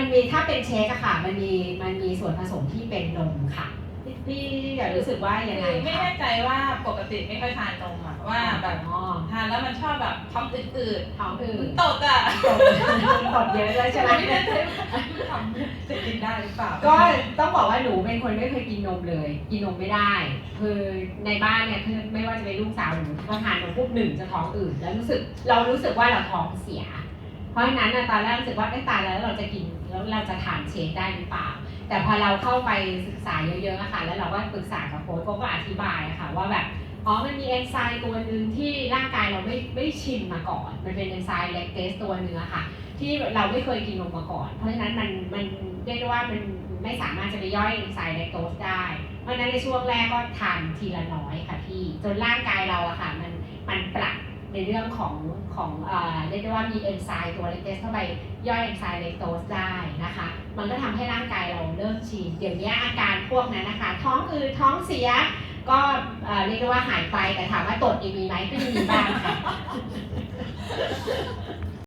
มันมีถ้าเป็นเชคอะค่ะ มันมีมันมีส่วนผสมที่เป็นนมค่ะพี่พี่อยากรู้สึกว่ายังไงคือไม่คะแน่ใจว่าปกติไม่ค่อยทานนมอะว่าแบบอ๋อทานแล้วมันชอบแบบท้องอืดท้องอืๆมันดตดอะตดเยอะเลยใช่ไหม ไม่แน่ใจว่าทำจะกินได้หรือเปล่าก็ต้องบอกว่าหนูเป็นคนไม่เคยกินนมเลย กินนมไม่ได้ คือในบ้านเนี่ยคือไม่ว่าจะเป็นลูกสาวหนูก็ทานนมปุ๊บหนึ่งจะท้องอืดแล้วรู้สึกเรารู้สึกว่าเราท้องเสีย เพราะฉะนั้นตอนแรกรู้สึกว่าไอ้ตายแล้วเราจะกินแล้วเราจะทานเชคได้หรือเปล่า แต่พอเราเข้าไปศึกษาเยอะๆอะค่ะแล้วเราก็ปรึกษากับโค้ชก็อธิบายอะค่ะว่าแบบอ๋อมันมีเอนไซม์ตัวหนึ่งที่ร่างกายเราไม่ไม่ชินมาก่อน มันเป็นเอนไซม์เลคเตสตัวหนึ่งอค่ะ ที่เราไม่เคยกินนมมาก่อน เพราะฉะนั้นมันมันเรียกได้ว่ามันไม่สามารถจะไปย่อยเอนไซม์เลคโตสได้ เพราะฉะนั้นในช่วงแรกก็ทานทีละน้อยค่ะพี่ จนร่างกายเราอะค่ะมันมันปรับ ในเรื่องของของเอ่อเรียกได้ว่ามีเอนไซม์ตัวเลคเตสเข้าไปย่อยเอนไซม์เลคโตสได้นะคะ มันก็ทำให้ร่างกายเราเริ่มชินเดี๋ยวนี้อาการพวกนั้นนะคะ ท้องอืดท้องเสียก็เอ่อเรียกได้ว่าหายไปแต่ถามว่าตดอีกมีไหมก็มีบ้างค่ะ